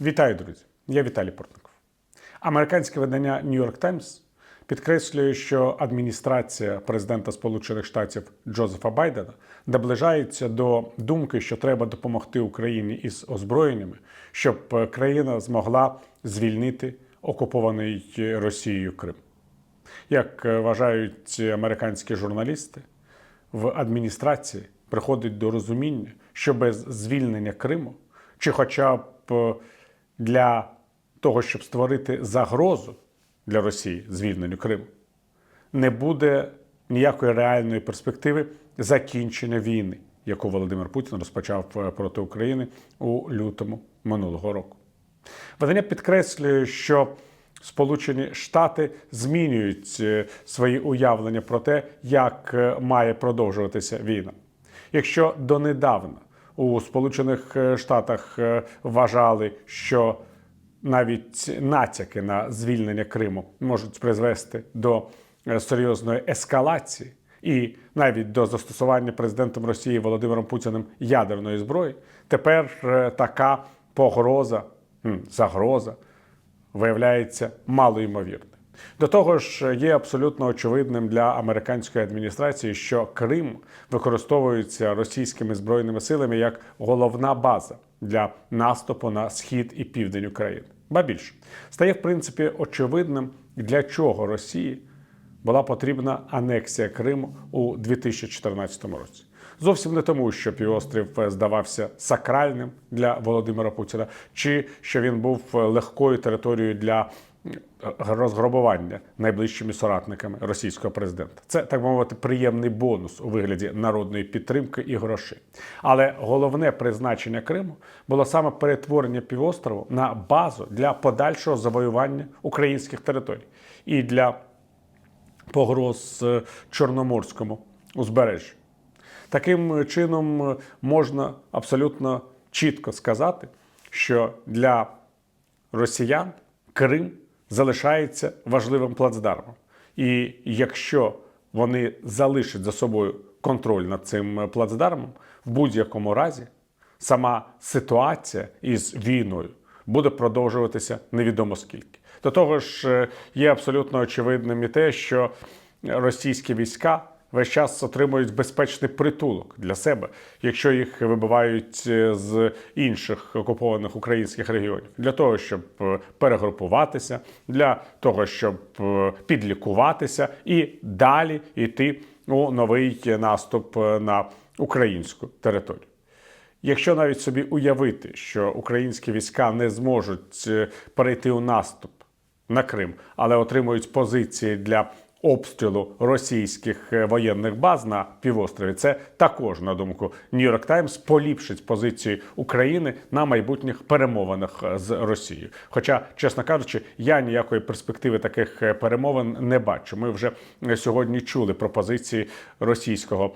Вітаю, друзі! Я Віталій Портников. Американське видання New York Times підкреслює, що адміністрація президента Сполучених Штатів Джозефа Байдена наближається до думки, що треба допомогти Україні із озброєннями, щоб країна змогла звільнити окупований Росією Крим. Як вважають американські журналісти, в адміністрації приходить до розуміння, що без звільнення Криму, чи хоча б для того, щоб створити загрозу для Росії звільненню Криму, не буде ніякої реальної перспективи закінчення війни, яку Володимир Путін розпочав проти України у лютому минулого року. Видання підкреслює, що Сполучені Штати змінюють е, свої уявлення про те, як е, має продовжуватися війна. Якщо донедавна у Сполучених е, Штатах е, вважали, що навіть натяки на звільнення Криму можуть призвести до е, серйозної ескалації і навіть до застосування президентом Росії Володимиром Путіним ядерної зброї, тепер така погроза, загроза виявляється малоймовірним. До того ж, є абсолютно очевидним для американської адміністрації, що Крим використовується російськими збройними силами як головна база для наступу на схід і південь України. Ба більше стає в принципі очевидним, для чого Росії була потрібна анексія Криму у 2014 році. Зовсім не тому, що півострів здавався сакральним для Володимира Путіна, чи що він був легкою територією для розграбування найближчими соратниками російського президента. Це так би мовити приємний бонус у вигляді народної підтримки і грошей. Але головне призначення Криму було саме перетворення півострову на базу для подальшого завоювання українських територій і для погроз е, Чорноморському узбережжю. Таким чином можна абсолютно чітко сказати, що для росіян Крим залишається важливим плацдармом. І якщо вони залишать за собою контроль над цим плацдармом, в будь-якому разі сама ситуація із війною буде продовжуватися невідомо скільки. До того ж, е, є абсолютно очевидним і те, що російські війська весь час отримують безпечний притулок для себе, якщо їх вибивають е, з інших окупованих українських регіонів, для того, щоб е, перегрупуватися, для того, щоб е, підлікуватися і далі йти у новий наступ на українську територію. Якщо навіть собі уявити, що українські війська не зможуть перейти у наступ на Крим, але отримують позиції для обстрілу російських е, воєнних баз на півострові, це також, на думку Нью-Йорк Таймс поліпшить позиції України на майбутніх перемовинах е, з Росією. Хоча, чесно кажучи, я ніякої перспективи таких е, перемовин не бачу. Ми вже сьогодні чули пропозиції російського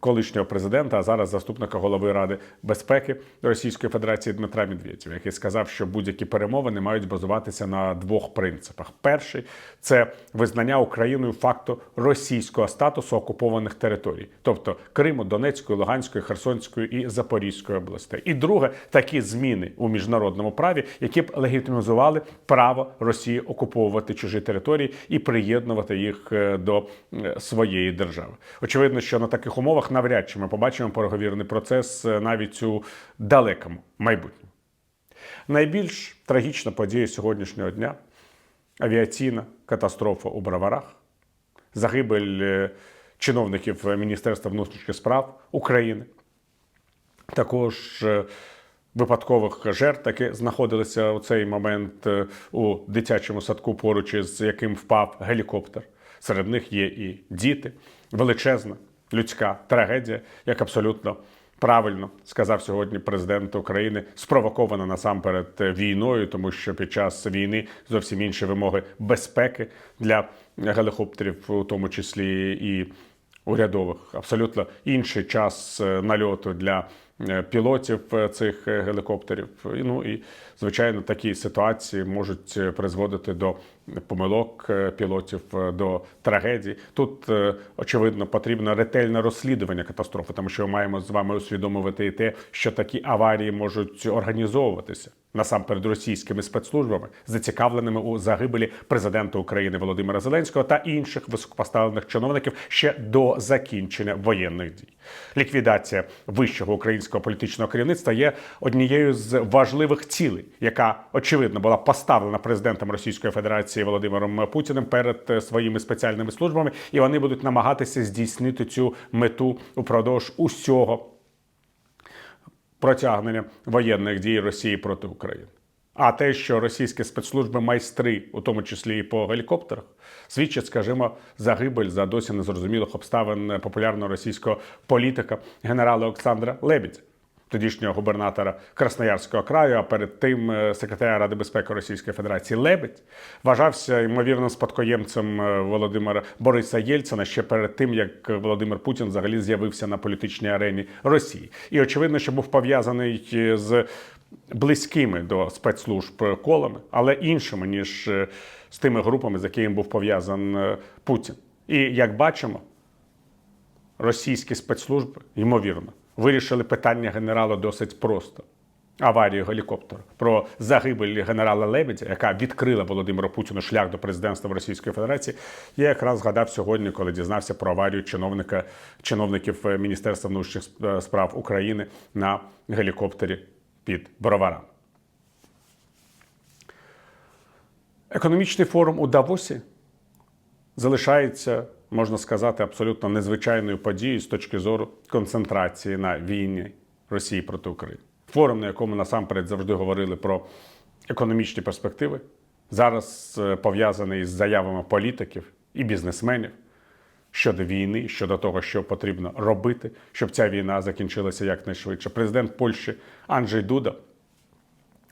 колишнього президента, а зараз заступника голови Ради безпеки Російської Федерації Дмитра Медведєва, який сказав, що будь-які перемовини мають базуватися на двох принципах: перший це визнання Україною факту російського статусу окупованих територій, тобто Криму, Донецької, Луганської, Херсонської і Запорізької областей. І друге такі зміни у міжнародному праві, які б легітимізували право Росії окуповувати чужі території і приєднувати їх е, до е, своєї держави. Очевидно, що на таких умовах навряд чи ми побачимо переговірний процес е, навіть у далекому майбутньому. Найбільш трагічна подія сьогоднішнього дня авіаційна катастрофа у Броварах, загибель е, чиновників Міністерства внутрішніх справ України, також е, випадкових жертв, які знаходилися у цей момент у дитячому садку, поруч із яким впав гелікоптер. Серед них є і діти, величезна людська трагедія, як абсолютно правильно сказав сьогодні президент України, спровокована насамперед війною, тому що під час війни зовсім інші вимоги безпеки для гелікоптерів, у тому числі і урядових, абсолютно інший час е, нальоту для е, пілотів е, цих гелікоптерів. Ну і звичайно, такі ситуації можуть призводити до помилок е, пілотів, е, до трагедії. Тут е, очевидно потрібно ретельне розслідування катастрофи, тому що ми маємо з вами усвідомити і те, що такі аварії можуть організовуватися насамперед російськими спецслужбами, зацікавленими у загибелі президента України Володимира Зеленського та інших високопоставлених чиновників ще до закінчення воєнних дій. Ліквідація вищого українського політичного керівництва є однією з важливих цілей, яка очевидно була поставлена президентом Російської Федерації Володимиром Путіним перед е, своїми спеціальними службами, і вони будуть намагатися здійснити цю мету упродовж усього протягнення воєнних дій Росії проти України. А те, що російські спецслужби майстри, у тому числі і по гелікоптерах, свідчить, скажімо, загибель за досі незрозумілих обставин популярного російського політика генерала Олександра Лебідя, тодішнього губернатора Красноярського краю, а перед тим е, секретаря Ради безпеки Російської Федерації Лебедь вважався ймовірно спадкоємцем е, Володимира Бориса Єльцина ще перед тим, як Володимир Путін взагалі з'явився на політичній арені Росії. І очевидно, що був пов'язаний е, з близькими до спецслужб колами, але іншими ніж з тими групами, з якими був пов'язан Путін. І як бачимо, російські спецслужби, ймовірно, вирішили питання генерала досить просто. Аварію гелікоптера про загибель генерала Лебедя, яка відкрила Володимиру Путіну шлях до президентства Російської Федерації. Я якраз згадав сьогодні, коли дізнався про аварію чиновника чиновників е, Міністерства внутрішніх е, справ України на гелікоптері під Броварами. Економічний форум у Давосі залишається, можна сказати, абсолютно незвичайною подією з точки зору концентрації на війні Росії проти України. Форум, на якому насамперед завжди говорили про економічні перспективи, зараз е, пов'язаний із заявами політиків і бізнесменів щодо війни, щодо того, що потрібно робити, щоб ця війна закінчилася якнайшвидше. Президент Польщі Анджей Дуда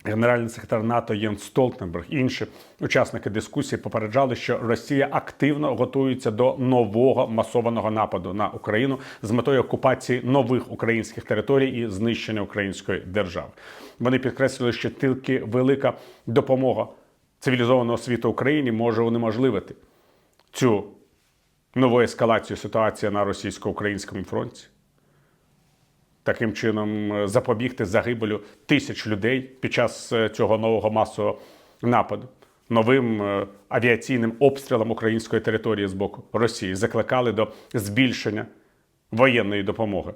Генеральний секретар НАТО Єнс Столтенберг інші учасники дискусії попереджали, що Росія активно готується до нового масованого нападу на Україну з метою окупації нових українських територій і знищення української держави. Вони підкреслили, що тільки велика допомога цивілізованого світу Україні може унеможливити цю нову ескалацію ситуації на російсько-українському фронті таким чином е, запобігти загибелю тисяч людей під час е, цього нового масового нападу. Новим е, авіаційним обстрілом української території з боку Росії закликали до збільшення воєнної допомоги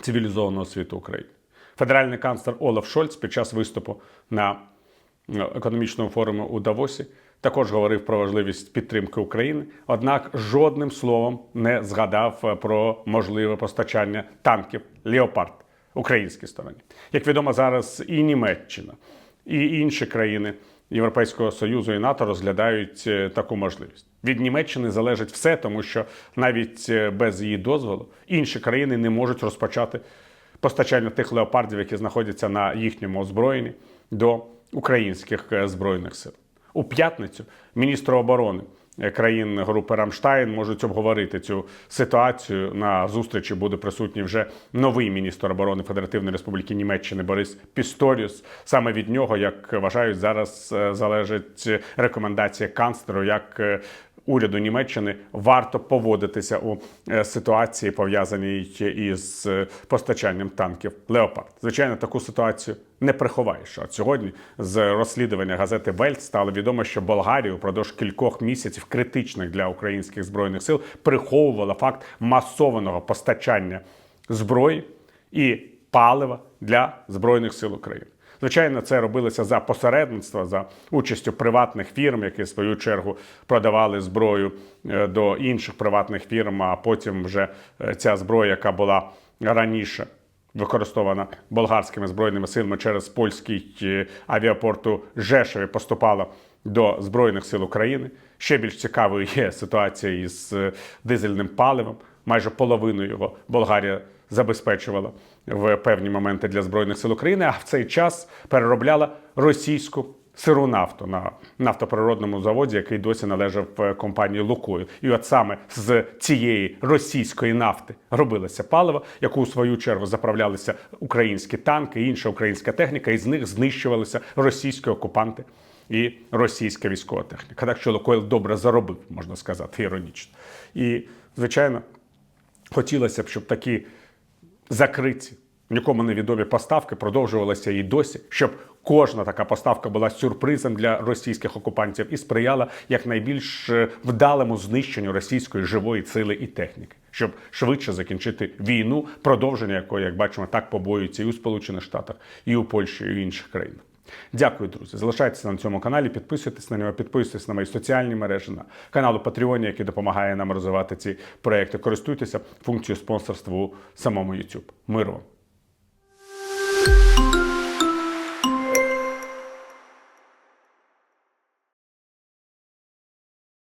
цивілізованого світу України. Федеральний канцлер Олаф Шольц під час виступу на економічному форумі у Давосі також говорив про важливість підтримки України, однак жодним словом не згадав про можливе постачання танків Леопард українській стороні. Як відомо, зараз і Німеччина, і інші країни Європейського союзу і НАТО розглядають е, таку можливість. Від Німеччини залежить все, тому що навіть е, без її дозволу інші країни не можуть розпочати постачання тих леопардів, які знаходяться на їхньому озброєнні, до українських е, збройних сил. У п'ятницю міністр оборони країн групи Рамштайн можуть обговорити цю ситуацію. На зустрічі буде присутній вже новий міністр оборони Федеративної Республіки Німеччини Борис Пісторіус. Саме від нього, як вважають, зараз е, залежить рекомендація канцлеру, як е, уряду Німеччини варто поводитися у е, ситуації, пов'язаній із е, постачанням танків Леопард. Звичайно, таку ситуацію не приховаєш. От сьогодні з розслідування газети Вельт стало відомо, що Болгарія упродовж кількох місяців критичних для українських збройних сил приховувала факт масованого постачання зброї і палива для збройних сил України. Звичайно, це робилося за посередництва, за участю приватних фірм, які в свою чергу продавали зброю е, до інших приватних фірм. А потім вже е, ця зброя, яка була раніше використована болгарськими збройними силами через польський е, авіапорт у Жешеві, поступала до збройних сил України. Ще більш цікавою є ситуація із дизельним паливом. Майже половину його Болгарія забезпечувала в певні моменти для збройних сил України, а в цей час переробляла російську сиру нафту на нафтоприродному заводі, який досі належав е, компанії Лукою. І от саме з цієї російської нафти робилося паливо, яку у свою чергу заправлялися українські танки, інша українська техніка, і з них знищувалися російські окупанти і російська військова техніка. Так що Лукойл добре заробив, можна сказати, іронічно. І, звичайно, хотілося б, щоб такі закриті, нікому невідомі поставки продовжувалися і досі, щоб кожна така поставка була сюрпризом для російських окупантів і сприяла якнайбільш е, вдалому знищенню російської живої сили і техніки, щоб швидше закінчити війну, продовження якої, як бачимо, так побоюються і у Сполучених Штатах, і у Польщі, і в інших країнах. Дякую, друзі. Залишайтеся на цьому каналі, підписуйтесь на нього, підписуйтесь на мої соціальні мережі, на каналу Patreon, який допомагає нам розвивати ці проекти. Користуйтеся функцією спонсорства у самому YouTube. Миру!